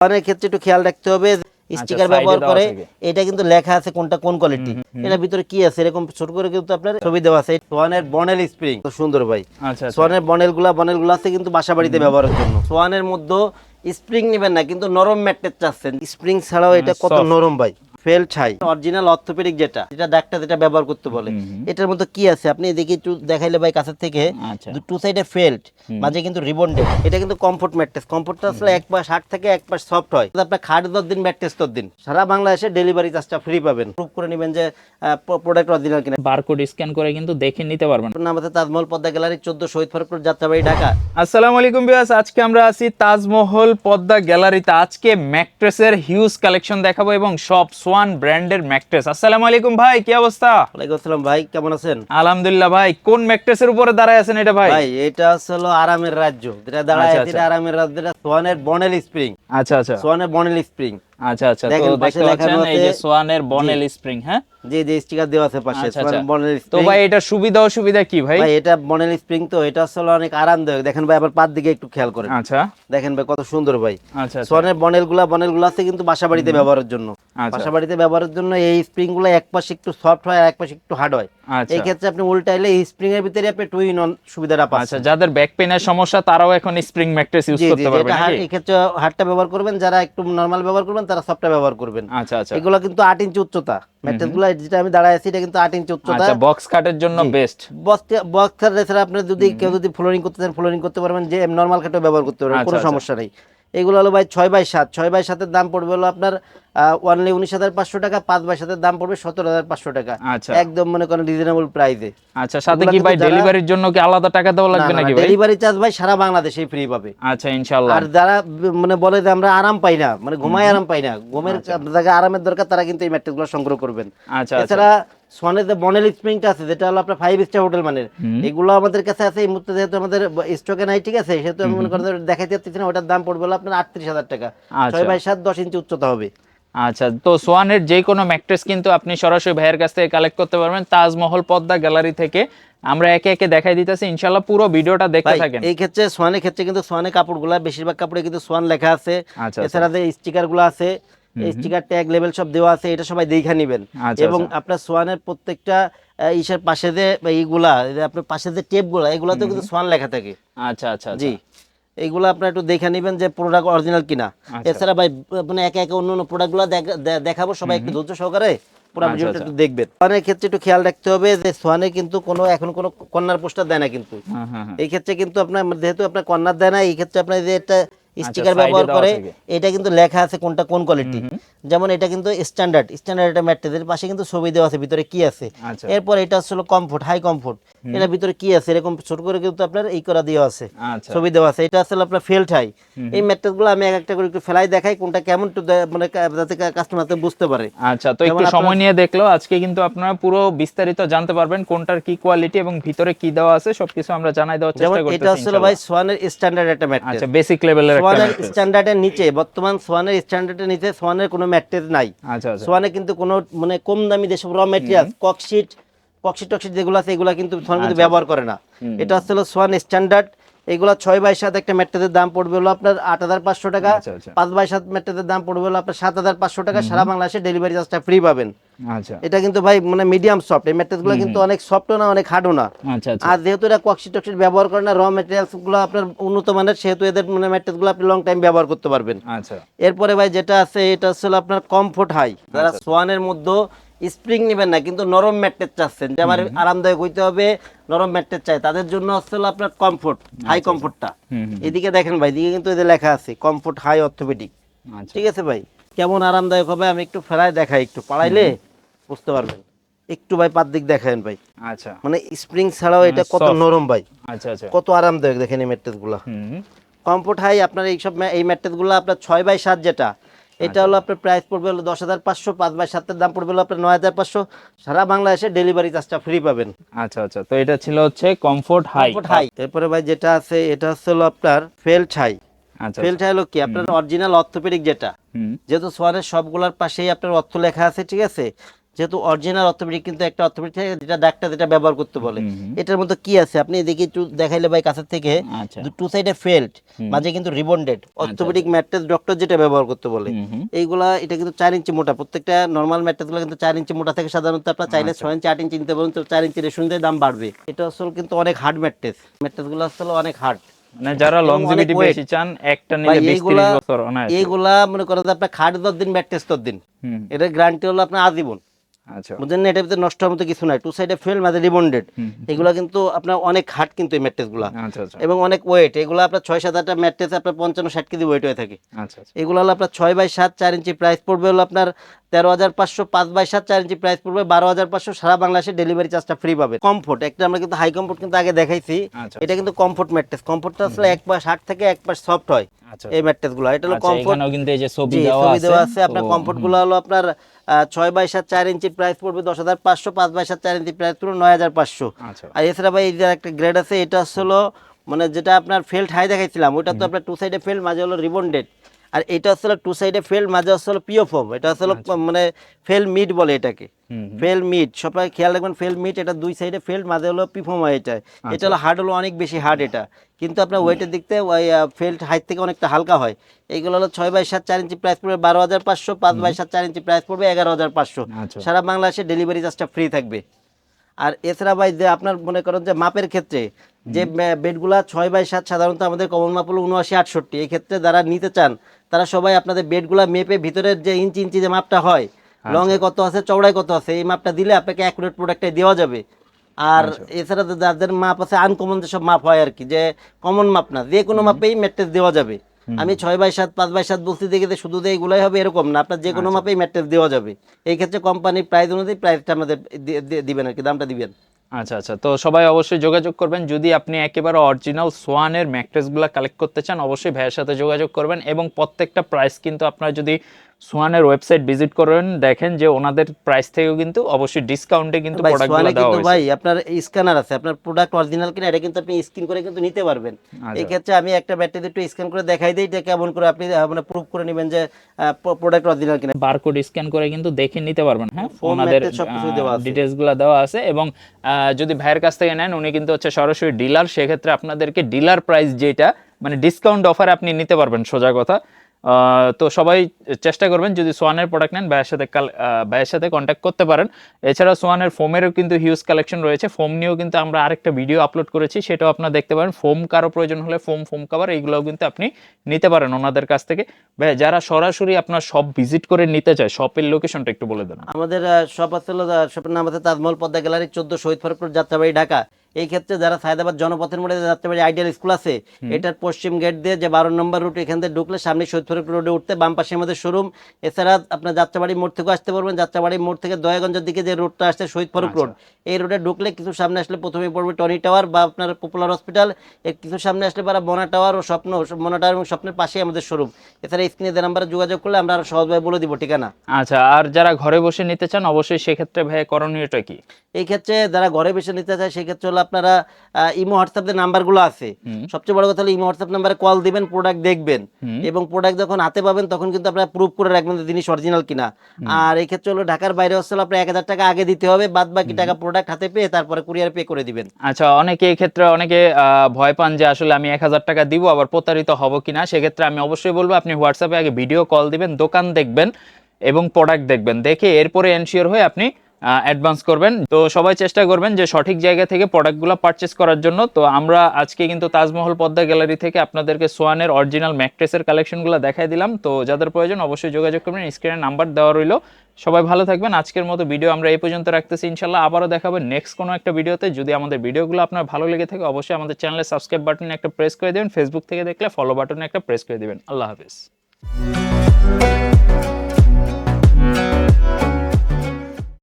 অনেক ক্ষেত্রে একটু খেয়াল রাখতে হবে স্টিকার ব্যবহার করে এটা কিন্তু লেখা আছে কোনটা কোন কোয়ালিটি এটার ভিতরে কি আছে? এরকম ছোট করে কিন্তু আপনার ছবি দেওয়া আছে। সোয়ানের বনেল স্প্রিং সুন্দর ভাই। আচ্ছা আচ্ছা। সোয়ানের বনেলগুলা বনেলগুলা আছে কিন্তু বাসা বাড়িতে ব্যবহারের জন্য। সোয়ানের মধ্যে স্প্রিং নেবেন না কিন্তু নরম ম্যাট্রেস চাচ্ছেন। স্প্রিং ছাড়াও এটা কত নরম ভাই। ফেল ছাই। অরিজিনাল অর্থোপেডিক যেটা যেটা ডাক্তার যেটা ব্যবহার করতে বলে। এটার মধ্যে কি আছে? আপনি এদিকে একটু দেখাইলে ভাই কাছের থেকে। টু সাইডে ফেল্ট মাঝে কিন্তু রিবন্ডেড এটা কিন্তু কমফোর্ট ম্যাট্রেস কমফোর্টটা আসলে এক পাশ হাট থেকে এক পাশ সফট হয়। আপনার খাট দশ দিন ম্যাট্রেস দশ দিন। সারা বাংলাদেশে ডেলিভারি চার্জটা ফ্রি পাবেন। প্রুভ করে নেবেন যে প্রোডাক্ট অরিজিনাল কিনা। বারকোড স্ক্যান করে কিন্তু দেখে নিতে পারবেন। আমাদের তাজমহল পদ্মা গ্যালারি চোদ্দ শহীদ ফরকপুর যাত্রাবাড়ি ঢাকা। আসসালামু আলাইকুম বিয়াস আজকে আমরা আছি তাজমহল পদ্মা গ্যালারিতে আজকে ম্যাট্রেসের হিউজ কালেকশন দেখাবো এবং সব সোয়ান ব্র্যান্ডের ম্যাট্রেস আসসালামু আলাইকুম ভাই কি অবস্থা? ওয়ালাইকুম আসসালাম ভাই কেমন আছেন? আলহামদুলিল্লাহ ভাই কোন ম্যাকট্রেসের উপরে দাঁড়ায় আছেন এটা ভাই? ভাই এটা হলো আরামের রাজ্য। যেটা দাঁড়ায় আচ্ছা, আছে এটা আরামের রাজ্য এটা সোয়ানের বনেল স্প্রিং আচ্ছা আচ্ছা। সোয়ানের বনেল স্প্রিং। আচ্ছা আচ্ছা তো দেখতে পাচ্ছেন এই যে সোয়ানের বনেল স্প্রিং হ্যাঁ? যে যে স্টিকার দেওয়া আছে পাশে আচ্ছা সোয়ানের আচ্ছা। বনেল তো ভাই এটা সুবিধা অসুবিধা কি ভাই? ভাই এটা বনেল স্প্রিং তো এটা আসলে অনেক আরামদায়ক। দেখেন ভাই আবার পাত দিকে একটু খেয়াল করেন। আচ্ছা। দেখেন ভাই কত সুন্দর ভাই। আচ্ছা আচ্ছা। সোয়ানের বনেলগুলা বনেলগুলা আছে কিন্তু বাসা বাড়িতে ব্যবহারের জন্য। আচ্ছা। বাসা বাড়িতে ব্যবহারের জন্য এই স্প্রিংগুলো এক পাশে একটু সফট হয় আর এক পাশে একটু হার্ড হয়। এই ক্ষেত্রে আপনি উল্টাইলে স্প্রিং এর ভিতরে আপনি টু ইন সুবিধাটা আচ্ছা যাদের ব্যাক পেনের সমস্যা তারাও এখন স্প্রিং ম্যাট্রেস ইউজ করতে নাকি? এই ক্ষেত্রে হার্ডটা ব্যবহার করবেন যারা একটু নর্মাল ব্যবহার করবেন তারা সফটটা ব্যবহার করবেন। আচ্ছা আচ্ছা। এগুলো কিন্তু আট ইঞ্চি উচ্চতা। গুলো যেটা আমি দাঁড়ায় আছি এটা কিন্তু আট ইঞ্চি উচ্চতা। আচ্ছা বক্স কাটের জন্য বেস্ট বক্স বক্স এছাড়া আপনি যদি কেউ যদি ফ্লোরিং করতে চান ফ্লোরিং করতে পারবেন যে নর্মাল কাটও ব্যবহার করতে পারবেন আচ্ছা, কোনো আচ্ছা। সমস্যা নেই। এগুলো হলো ভাই ছয় বাই সাত। ছয় বাই সাতের দাম পড়বে হলো আপনার ওয়ানলি উনিশ হাজার পাঁচশো টাকা পাঁচ বাই সাতের দাম পড়বে সতেরো হাজার পাঁচশো টাকা। আচ্ছা। একদম মনে করেন রিজনেবল প্রাইসে আচ্ছা সাথে কি ভাই ডেলিভারির জন্য কি আলাদা টাকা দেওয়া লাগবে নাকি ভাই? ডেলিভারি চার্জ ভাই সারা বাংলাদেশে ফ্রি পাবে। আচ্ছা ইনশাআল্লাহ। আর যারা মানে বলে যে আমরা আরাম পাই না মানে ঘুমাই আরাম পাই না ঘুমের জায়গায় আরামের দরকার তারা কিন্তু এই ম্যাট্রেসগুলো সংগ্রহ করবেন। আচ্ছা আচ্ছা। এছাড়া সোনের যে বনেল স্প্রিংটা আছে যেটা হলো আপনার ফাইভ স্টার হোটেল মানের এগুলো আমাদের কাছে আছে এই মুহূর্তে যেহেতু আমাদের স্টকে নাই ঠিক আছে? সেহেতু আমি মনে করেন যে দেখাইতে পারতেছি না ওটার দাম পড়বে হলো আপনার আটত্রিশ হাজার টাকা। আচ্ছা। ছয় বাই সাত দশ ইঞ্চি উচ্চতা হবে। আচ্ছা তো সোয়ানের যে কোনো ম্যাট্রেস কিন্তু আপনি সরাসরি ভাইয়ের কাছ থেকে কালেক্ট করতে পারবেন তাজমহল পদ্মা গ্যালারি থেকে। আমরা একে একে দেখাই দিতেছি ইনশাআল্লাহ পুরো ভিডিওটা দেখতে থাকেন। এই ক্ষেত্রে সোয়ানের ক্ষেত্রে কিন্তু সোয়ানের কাপড়গুলা বেশিরভাগ কাপড়ে কিন্তু সোয়ান লেখা আছে। আচ্ছা, এছাড়া যে স্টিকারগুলো আছে স্টিকার ট্যাগ লেভেল সব দেওয়া আছে এটা সবাই দেখে নেবেন আচ্ছা, এবং আচ্ছা। আপনার সোয়ানের প্রত্যেকটা ইসের পাশে যে এইগুলা আপনার পাশে যে টেপগুলা এগুলাতেও কিন্তু সোয়ান লেখা থাকে আচ্ছা আচ্ছা আচ্ছা। জি এইগুলো আপনার একটু দেখে নেবেন যে প্রোডাক্ট অরিজিনাল কিনা। এছাড়া ভাই মানে একে একে অন্য অন্য প্রোডাক্টগুলো দেখাবো সবাই একটু ধৈর্য সহকারে পুরো ভিডিওটা। একটু দেখবেন সোয়ানের ক্ষেত্রে একটু খেয়াল রাখতে হবে যে সোয়ানে কিন্তু কোনো এখন কোনো কন্যার পোস্টার দেয় না কিন্তু। এই ক্ষেত্রে কিন্তু আপনার যেহেতু আপনার কর্নার দেয় না এই ক্ষেত্রে আপনার যে একটা স্টিকার side ব্যবহার করে এটা কিন্তু লেখা আছে কোনটা কোন কোয়ালিটি যেমন এটা কিন্তু স্ট্যান্ডার্ড স্ট্যান্ডার্ড এটা ম্যাট্রেসের পাশে কিন্তু ছবি দেওয়া আছে ভিতরে কি আছে। আচ্ছা। এরপর এটা হচ্ছে কমফোর্ট হাই কমফোর্ট এটার ভিতরে কি আছে? এরকম ছোট করে কিন্তু আপনার এই করা দেওয়া আছে আচ্ছা। ছবি দেওয়া আছে। এটা আসলে আপনার ফেল্ট হাই এই ম্যাট্রেসগুলো আমি এক একটা করে একটু ফেলাই দেখাই কোনটা কেমন মানে যাতে কাস্টমার বুঝতে পারে। আচ্ছা তো একটু সময় নিয়ে দেখল আজকে কিন্তু আপনারা পুরো বিস্তারিত জানতে পারবেন কোনটার কি কোয়ালিটি এবং ভিতরে কি দেওয়া আছে সবকিছু আমরা জানাই দেওয়ার চেষ্টা এটা আসলে ভাই সোয়ানের স্ট্যান্ডার্ড একটা ম্যাট্রেস আচ্ছা বেসিক লেভেলের সোয়ানের স্ট্যান্ডার্ডের নিচে বর্তমান সোয়ানের স্ট্যান্ডার্ডের নিচে সোয়ানের কোনো ম্যাট্রেস নাই। আচ্ছা আচ্ছা। সোয়ানে কিন্তু কোনো মানে কম দামি যেসব র ম্যাটেরিয়াল ককশিট ককশিট টকশিট যেগুলো আছে এগুলো কিন্তু সোয়ান আচ্ছা, কিন্তু ব্যবহার করে না। এটা হচ্ছে হলো সোয়ান স্ট্যান্ডার্ড। এগুলো ছয় বাই সাত একটা ম্যাট্রেসের দাম পড়বে হলো আপনার আট হাজার পাঁচশো টাকা। আচ্ছা, আচ্ছা। পাঁচ বাই সাত ম্যাট্রেসের দাম পড়বে হলো আপনার সাত হাজার পাঁচশো টাকা। সারা বাংলাদেশে ডেলিভারি চার্জটা ফ্রি পাবেন। আচ্ছা। এটা কিন্তু ভাই মানে মিডিয়াম সফট এই ম্যাট্রেসগুলো কিন্তু অনেক সফটও না অনেক হার্ডও না। আচ্ছা আচ্ছা। আর যেহেতু এটা কক্সিট টক্সিট ব্যবহার করে না র ম্যাটেরিয়ালসগুলো আপনার উন্নত মানের সেহেতু এদের মানে ম্যাট্রেসগুলো আপনি লং টাইম ব্যবহার করতে পারবেন। আচ্ছা। এরপরে ভাই যেটা আছে এটা হলো আপনার কমফোর্ট হাই যারা সোয়ানের মধ্যে স্প্রিং নেবেন না কিন্তু নরম ম্যাট্রেস চাচ্ছেন যে আমার আরামদায়ক হইতে হবে নরম ম্যাট্রেস চাই তাদের জন্য হচ্ছে আপনার কমফোর্ট হাই কমফোর্টটা। এদিকে দেখেন ভাই এদিকে কিন্তু এদের লেখা আছে কমফোর্ট হাই অর্থোপেডিক আচ্ছা। ঠিক আছে ভাই? কেমন আরামদায়ক হবে আমি একটু ফেরায় দেখাই একটু পাড়াইলে? বুঝতে পারবেন। একটু ভাই পাত দিক দেখেন ভাই। আচ্ছা। মানে স্প্রিং ছাড়াও এটা কত নরম ভাই। আচ্ছা আচ্ছা। কত আরামদায়ক দেখেন এই ম্যাট্রেসগুলা হুম। কমফোর্ট হাই আপনার এইসব ম্যা- এই ম্যাট্রেসগুলো আপনার ছয় বাই সাত যেটা এটা আচ্ছা। হলো আপনার প্রাইস পড়বে হলো দশ হাজার পাঁচশো পাঁচ বাই সাতের দাম পড়বে হলো আপনার নয় হাজার পাঁচশো। সারা বাংলাদেশে ডেলিভারি চার্জটা ফ্রি পাবেন। আচ্ছা আচ্ছা। তো এটা ছিল হচ্ছে কমফোর্ট হাই কমফোর্ট হাই এরপরে ভাই যেটা আছে এটা হচ্ছে হলো আপনার ফেল আচ্ছা ফেল্ট হাই হলো কি? আপনার অরিজিনাল অর্থোপেডিক যেটা। হুম। যেহেতু সোয়ানের সবগুলোর পাশেই আপনার অর্থ লেখা আছে ঠিক আছে? যেহেতু অরিজিনাল অর্থোপেডিক কিন্তু একটা অর্থোপেডিক থেকে যেটা ডাক্তার যেটা ব্যবহার করতে বলে। এটার মধ্যে কি আছে? আপনি এদিকে একটু দেখাইলে ভাই কাছের থেকে আচ্ছা। টু সাইডে ফেল্ট মাঝে কিন্তু রিবন্ডেড অর্থোপেডিক ম্যাট্রেস ডক্টর যেটা ব্যবহার করতে বলে। এইগুলা এটা কিন্তু চার ইঞ্চি মোটা প্রত্যেকটা নর্মাল ম্যাট্রেসগুলো কিন্তু চার ইঞ্চি মোটা থেকে সাধারণত। আপনার চাইলে ছয় ইঞ্চি আট ইঞ্চি নিতে পারেন তো চার ইঞ্চি রেশন দাম বাড়বে। এটা আসলে কিন্তু অনেক হার্ড ম্যাট্রেস। ম্যাট্রেসগুলো আসলে অনেক হার্ড মানে যারা লংজিভিটি বেশি চান একটা নিলে 20 এইগুলা 30 বছর অনায়াসে। এইগুলা মনে করেন আপনার খাট দশ দিন ম্যাট্রেস দশ দিন। হুম। এটার গ্যারান্টি হলো আপনার আজীবন। আচ্ছা বুঝলেন না এটার ভিতরে নষ্ট হওয়ার মতো কিছু নাই। টু সাইডে ফেল মাঝে রিবন্ডেড এগুলো কিন্তু আপনার অনেক হার্ড কিন্তু এই ম্যাট্রেসগুলো আচ্ছা আচ্ছা। এবং অনেক ওয়েট এগুলো আপনার ছয় সাত আটটা ম্যাট্রেস আপনার পঞ্চান্ন ষাট কেজি ওয়েট হয়ে থাকে। আচ্ছা আচ্ছা। এগুলো হলো আপনার ছয় বাই সাত চার ইঞ্চি প্রাইস পড়বে হলো আপনার তেরো হাজার পাঁচশো পাঁচ বাই সাত চার ইঞ্চি প্রাইস পড়বে বারো হাজার পাঁচশো। সারা বাংলাদেশে ডেলিভারি চার্জটা ফ্রি পাবে। কমফোর্ট একটা আমরা কিন্তু হাই কমফোর্ট কিন্তু আগে দেখাইছি। আচ্ছা এটা কিন্তু কমফোর্ট ম্যাট্রেস কমফোর্টটা আসলে এক পাশ হাট থেকে এক পাশ সফট হয়। আচ্ছা এই ম্যাট্রেসগুলো এটা হলো আচ্ছা কমফোর্ট এখানেও কিন্তু এই যে ছবি দেওয়া ছবি আছে দেওয়া আছে। আপনার কমফোর্টগুলো হলো আপনার ছয় বাই সাত চার ইঞ্চি প্রাইস পড়বে দশ হাজার পাঁচশো পাঁচ বাই সাত চার ইঞ্চি প্রাইস পড়বে নয় হাজার পাঁচশো। আচ্ছা। আর এছাড়া ভাই এই যে একটা গ্রেড আছে এটা হলো মানে যেটা আপনার ফেল্ট হাই দেখাইছিলাম ওটা তো আপনার টু সাইডে ফেল্ট মাঝে হলো রিবন্ডেড আর এটা হচ্ছে টু সাইডে ফেল মাঝে হচ্ছে পিও ফোম এটা হচ্ছে মানে ফেল মিট বলে এটাকে। ফেল মিট সবাই খেয়াল রাখবেন ফেল মিট এটা দুই সাইডে ফেল মাঝে হলো পিফোম হয় এটা এটা হলো হার্ড হলো অনেক বেশি হার্ড এটা। কিন্তু আপনার ওয়েটের দিক থেকে ওই ফেল্ট হাইট থেকে অনেকটা হালকা হয়। এইগুলো হলো ছয় বাই সাত চার ইঞ্চি প্রাইস পড়বে বারো হাজার পাঁচশো পাঁচ বাই সাত চার ইঞ্চি প্রাইস পড়বে এগারো হাজার পাঁচশো। আচ্ছা। সারা বাংলাদেশে ডেলিভারি চার্জটা ফ্রি থাকবে। আর এছাড়া ভাই যে আপনার মনে করেন যে মাপের ক্ষেত্রে যে বেডগুলা ছয় বাই সাত সাধারণত আমাদের কমন মাপ হলো উনআশি আটষট্টি। এই ক্ষেত্রে যারা নিতে চান তারা সবাই আপনাদের বেডগুলা মেপে ভিতরের যে ইঞ্চি ইঞ্চি যে মাপটা হয় লং এ কত আছে চওড়ায় কত আছে এই মাপটা দিলে আপনাকে অ্যাকুরেট প্রোডাক্টটাই দেওয়া যাবে। আর এছাড়া তো যাদের মাপ আছে আনকমন যেসব মাপ হয় আর কি যে কমন মাপ না যে কোনো মাপেই ম্যাট্রেস দেওয়া যাবে। আমি ছয় বাই সাত পাঁচ বাই সাত বলতে দেখে শুধু যে এগুলাই হবে এরকম না আপনার যে কোনো মাপেই ম্যাট্রেস দেওয়া যাবে। এই ক্ষেত্রে কোম্পানির প্রাইস অনুযায়ী প্রাইসটা আমাদের দিবেন আর কি দামটা দিবেন। আচ্ছা আচ্ছা। তো সবাই অবশ্যই যোগাযোগ করবেন। যদি আপনি একেবারে অরিজিনাল সোয়ানের ম্যাট্রেসগুলো কালেক্ট করতে চান, অবশ্যই ভাইয়ের সাথে যোগাযোগ করবেন এবং প্রত্যেকটা প্রাইস কিন্তু আপনারা যদি সোয়ানের ওয়েবসাইট ভিজিট করেন দেখেন যে ওনাদের প্রাইস থেকেও কিন্তু অবশ্যই ডিসকাউন্টে কিন্তু প্রোডাক্টগুলো দেওয়া হয়েছে। ভাই আপনার স্ক্যানার আছে আপনার প্রোডাক্ট অরিজিনাল কিনা এটা কিন্তু আপনি স্ক্যান করে কিন্তু নিতে পারবেন। আচ্ছা। এই ক্ষেত্রে আমি একটা ব্যাটারি একটু স্ক্যান করে দেখাই দিই এটা কেমন করে আপনি মানে প্রুফ করে নেবেন যে প্রোডাক্ট অরিজিনাল কিনা। বারকোড স্ক্যান করে কিন্তু দেখে নিতে পারবেন হ্যাঁ? ওনাদের সবকিছু দেওয়া আছে। ডিটেলসগুলো দেওয়া আছে এবং যদি ভাইয়ের কাছ থেকে নেন উনি কিন্তু হচ্ছে সরাসরি ডিলার সেক্ষেত্রে আপনাদেরকে ডিলার প্রাইস যেটা মানে ডিসকাউন্ট অফার আপনি নিতে পারবেন সোজা কথা। তো সবাই চেষ্টা করবেন যদি সোয়ানের প্রোডাক্ট নেন, ভাইয়ের সাথে ভাইয়ের সাথে কন্ট্যাক্ট করতে পারেন। এছাড়া সোয়ানের ফোমেরও কিন্তু হিউজ কালেকশন রয়েছে। ফোম নিয়েও কিন্তু আমরা আরেকটা ভিডিও আপলোড করেছি, সেটাও আপনারা দেখতে পারেন। ফোম কারও প্রয়োজন হলে ফোম ফোম কাভার এইগুলোও কিন্তু আপনি নিতে পারেন ওনাদের কাছ থেকে। ভাই যারা সরাসরি আপনার সব ভিজিট করে নিতে চায় শপের লোকেশনটা একটু বলে দেন। আমাদের শপ আসলে শপের নাম আছে তাজমহল পদ্মা গ্যালারি চোদ্দ শহীদ ফরকপুর যাত্রাবাড়ি, ঢাকা। এই ক্ষেত্রে যারা সায়দাবাদ জনপথের মোড়ে যাত্রাবাড়ি আইডিয়াল স্কুল আছে এটার পশ্চিম গেট দিয়ে যে বারো নম্বর রুট এখান থেকে ঢুকলে সামনে ফরপুর রোডে উঠতে বাম পাশে আমাদের শোরুম এছাড়া আপনার যাত্রাবাড়ি মোড় থেকেও আসতে পারবেন যাত্রাবাড়ি মোড় থেকে দয়াগঞ্জের দিকে যে রোডটা আসছে শহীদ ফরুক রোড এই রোডে ঢুকলে কিছু সামনে আসলে প্রথমে পড়বে টনি টাওয়ার বা আপনার পপুলার হসপিটাল এর কিছু সামনে আসলে পারা বনা টাওয়ার ও স্বপ্ন মনা টাওয়ার এবং স্বপ্নের পাশেই আমাদের শোরুম এছাড়া স্ক্রিনে যে নাম্বারে যোগাযোগ করলে আমরা আরও সহজভাবে বলে দিব ঠিকানা। আচ্ছা আর যারা ঘরে বসে নিতে চান অবশ্যই সেক্ষেত্রে ভাই করণীয়টা কি? এই ক্ষেত্রে যারা ঘরে বসে নিতে চায় সেক্ষেত্রে হলো আপনারা ইমো হোয়াটসঅ্যাপ যে নাম্বারগুলো আছে সবচেয়ে বড় কথা হলো ইমো হোয়াটসঅ্যাপ নাম্বারে কল দিবেন প্রোডাক্ট দেখবেন এবং প্রোডাক্ট যখন হাতে পাবেন তখন কিন্তু আপনারা প্রুফ করে রাখবেন যে জিনিস অরিজিনাল কিনা। আর এই ক্ষেত্রে হলো ঢাকার বাইরে হচ্ছে আপনার এক হাজার টাকা আগে দিতে হবে বাদ বাকি টাকা প্রোডাক্ট হাতে পেয়ে তারপরে কুরিয়ার পে করে দিবেন। আচ্ছা অনেকে এই ক্ষেত্রে অনেকে আহ, ভয় পান যে আসলে আমি এক হাজার টাকা দিব আবার প্রতারিত হব কিনা। সেক্ষেত্রে আমি অবশ্যই বলব আপনি হোয়াটসঅ্যাপে আগে ভিডিও কল দিবেন দোকান দেখবেন এবং প্রোডাক্ট দেখবেন। দেখে এরপরে এনশিওর হয়ে আপনি অ্যাডভান্স করবেন। তো সবাই চেষ্টা করবেন যে সঠিক জায়গা থেকে প্রোডাক্টগুলো পারচেস করার জন্য। তো আমরা আজকে কিন্তু তাজমহল পদ্মা গ্যালারি থেকে আপনাদেরকে সোয়ানের অরিজিনাল ম্যাট্রেসের কালেকশনগুলো দেখাই দিলাম। তো যাদের প্রয়োজন অবশ্যই যোগাযোগ করবেন স্ক্রিনে নাম্বার দেওয়া রইল। সবাই ভালো থাকবেন। আজকের মতো ভিডিও আমরা এই পর্যন্ত রাখতেছি। ইনশাল্লাহ আবারও দেখাবো নেক্সট কোনো একটা ভিডিওতে যদি আমাদের ভিডিওগুলো আপনার ভালো লেগে থাকে, অবশ্যই আমাদের চ্যানেলে সাবস্ক্রাইব বাটনে একটা প্রেস করে দেবেন। ফেসবুক থেকে দেখলে ফলো বাটনে একটা প্রেস করে দেবেন। আল্লাহ হাফিজ।